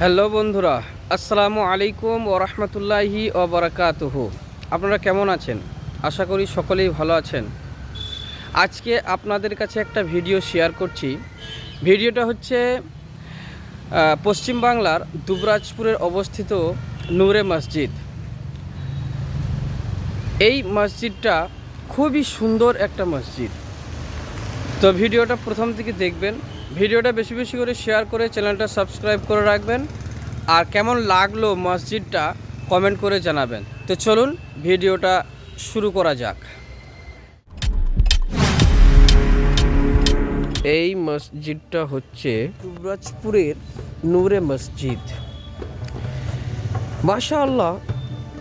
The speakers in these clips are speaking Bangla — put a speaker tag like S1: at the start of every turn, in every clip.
S1: হ্যালো বন্ধুরা, আসসালামু আলাইকুম ও রহমতুল্লাহি ও বারাকাতুহু। আপনারা কেমন আছেন? আশা করি সকলেই ভালো আছেন। আজকে আপনাদের কাছে একটা ভিডিও শেয়ার করছি। ভিডিওটা হচ্ছে পশ্চিমবাংলার দুবরাজপুরের অবস্থিত নূরে মসজিদ। এই মসজিদটা খুবই সুন্দর একটা মসজিদ। তো ভিডিওটা প্রথম থেকে দেখবেন। ভিডিওটা বেশি বেশি করে শেয়ার করে চ্যানেলটা সাবস্ক্রাইব করে রাখবেন। আর কেমন লাগল মসজিদটা কমেন্ট করে জানাবেন। তো চলুন ভিডিওটা শুরু করা যাক। এই মসজিদটা হচ্ছে যুবরাজপুরের নূরে মসজিদ। মাশাআল্লাহ,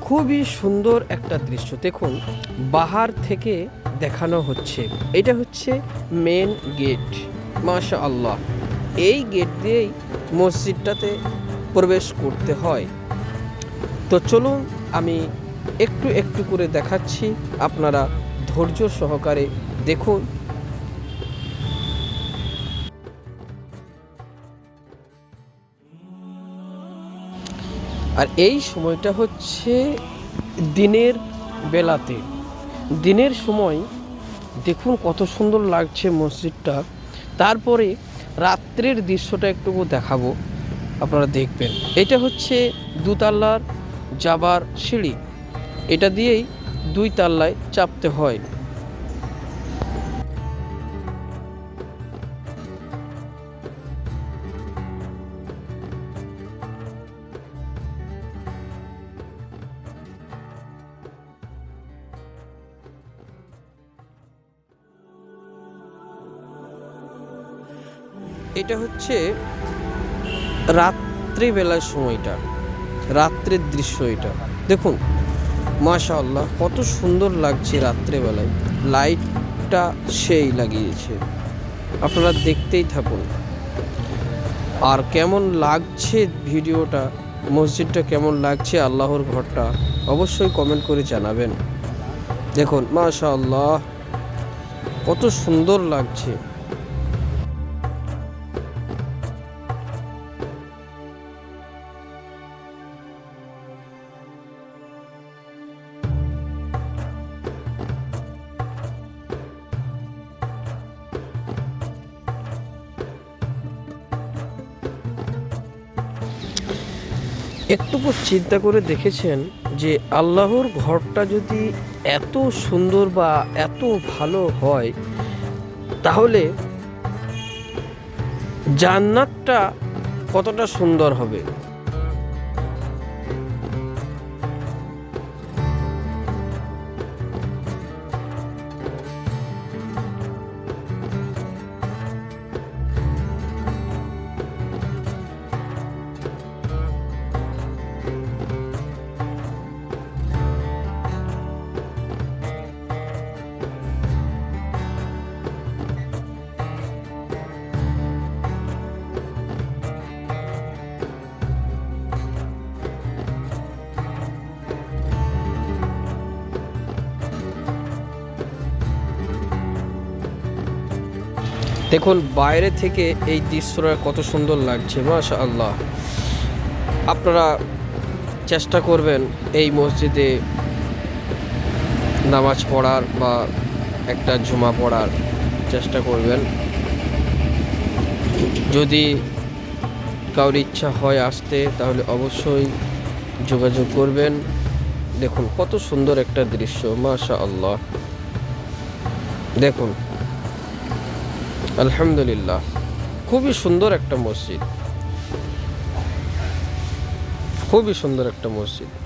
S1: খুবই সুন্দর একটা দৃশ্য। দেখুন, বাহার থেকে দেখানো হচ্ছে। এটা হচ্ছে মেন গেট মাশা আল্লাহ এই গেট দিয়েই মসজিদটাতে প্রবেশ করতে হয়। তো চলুন আমি একটু একটু করে দেখাচ্ছি। আপনারা ধৈর্য সহকারে দেখুন। আর এই সময়টা হচ্ছে দিনের বেলাতে। দিনের সময় দেখুন কত সুন্দর লাগছে মসজিদটা। তারপরে রাত্রের দৃশ্যটা একটু দেখাবো, আপনারা দেখবেন। এটা হচ্ছে দুতাল্লার যাবার সিঁড়ি। এটা দিয়েই দুই তাল্লায় চাপতে হয়। এটা হচ্ছে রাত্রিবেলার সময়টা, রাত্রের দৃশ্য এটা। দেখুন, মাশাআল্লাহ, কত সুন্দর লাগছে রাত্রেবেলায়। লাইটটা সেই লাগিয়েছে। আপনারা দেখতেই থাকুন। আর কেমন লাগছে ভিডিওটা, মসজিদটা কেমন লাগছে, আল্লাহর ঘরটা, অবশ্যই কমেন্ট করে জানাবেন। দেখুন, মাশাআল্লাহ, কত সুন্দর লাগছে। একটুকু চিন্তা করে দেখেছেন যে আল্লাহর ঘরটা যদি এত সুন্দর বা এত ভালো হয়, তাহলে জান্নাতটা কতটা সুন্দর হবে? দেখুন, বাইরে থেকে এই দৃশ্যটা কত সুন্দর লাগছে মাশা আল্লাহ আপনারা চেষ্টা করবেন এই মসজিদে নামাজ পড়ার বা একটা জুমা পড়ার চেষ্টা করবেন। যদি কারোর ইচ্ছা হয় আসতে, তাহলে অবশ্যই যোগাযোগ করবেন। দেখুন, কত সুন্দর একটা দৃশ্য মাশা আল্লাহ দেখুন আলহামদুলিল্লাহ। খুবই সুন্দর একটা মসজিদ। খুবই সুন্দর একটা মসজিদ।